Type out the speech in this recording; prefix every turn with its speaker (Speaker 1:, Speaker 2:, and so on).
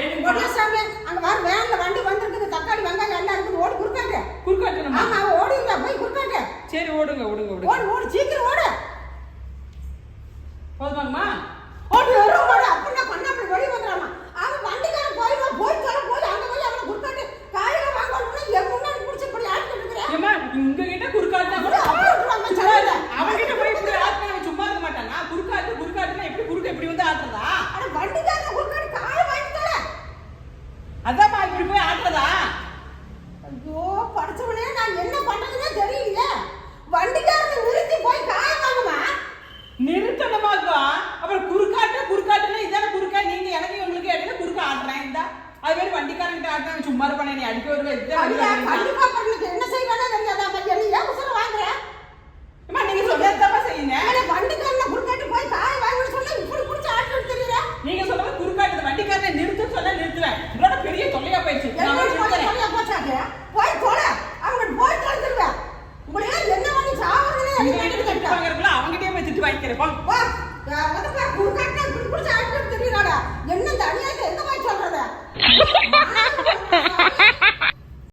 Speaker 1: ஏடி
Speaker 2: ஓடியா சாமி அங்க வர வேன்ல வண்டி வந்திருக்குது தக்காளி வெங்காயம் எல்லாம் இருக்குது ஓடி குறுக்காட்டு.
Speaker 1: குறுக்காட்டணுமா
Speaker 2: ஆமா ஓடிங்க போய் குறுக்காட்டு.
Speaker 1: சரி ஓடுங்க ஓடுங்க ஓடுங்க.
Speaker 2: ஓடு ஓடு சீக்கிரம் ஓடு.
Speaker 1: போதுமாங்கம்மா?
Speaker 2: ஓடி வரும் ஓடு அப்படின்னா பண்ண அப்படி வெளிய வந்துடாமா. அவன் வண்டிக்காரன் போயிடுவான் போய் சொல்ல போய் அங்க போய் அவனை குறுக்காட்டு. காயில வாங்க வரணும்னா என் முன்னாடி பிடிச்சி இப்படி ஆட்டிட்டு இருக்கிறேன்.
Speaker 1: ஏம்மா உங்க கிட்ட குறுக்காட்டினா கூட. இல்ல. அவன்கிட்ட போய் இப்படி ஆட்டினா அவன் சும்மா இருக்க மாட்டானா? குறுக்காட்டு குறுக்காட்டுனா எப்படி குறுக்க இப்படி வந்து ஆட்டுறதா
Speaker 2: அட வண்டிக்காரன் குறுக்காட்டு காலை வாங்கி தர
Speaker 1: அதாம்மா இப்படி போய் ஆட்டுறதா
Speaker 2: ஐயோ படிச்சவனே நான் என்ன பண்றதுன்னே தெரியலையே வண்டிக்காரனை நிறுத்தி போய் காய வாங்குமா?
Speaker 1: நிறுத்தணுமாக்கா அப்புறம் குறுக்காட்டு குறுக்காட்டுனா இதான குறுக்கா? நீங்க எனக்கு உங்களுக்கு இடையில குறுக்க ஆட்டுறேன் இந்த. அது மாதிரி வண்டிக்காரங்கிட்ட ஆட்டுறேன் சும்மா இருப்பானே நீ அடிக்க வருவே இதுதான்
Speaker 2: அப்படியா?
Speaker 1: வண்டி வாங்குறீங்களா?
Speaker 2: கண்டிப்பா என்ன செய்வானே தெரியாதா? பையன் நீ ஏன் உசுர வாங்குற?
Speaker 1: அம்மா நீங்க சொல்றதுதாம்மா செய்யுங்க.
Speaker 2: வண்டிக்காரனை குறுக்காட்டு போய் காய வாங்கி சொன்னா இப்படி பிடிச்சி ஆட்டுன்னு தெரியல
Speaker 1: நீங்க சொல்றது குறுக்காட்டு வண்டிக்காரனை நிறுத்த சொல்ல நிறுத்துவேன். இருக்கலாம் அவங்ககிட்டயே போய் திட்டு வாங்கிக்கிறப்போம் போ
Speaker 2: என்ன இந்த அநியாயத்தை எந்த மாதிரி சொல்றத?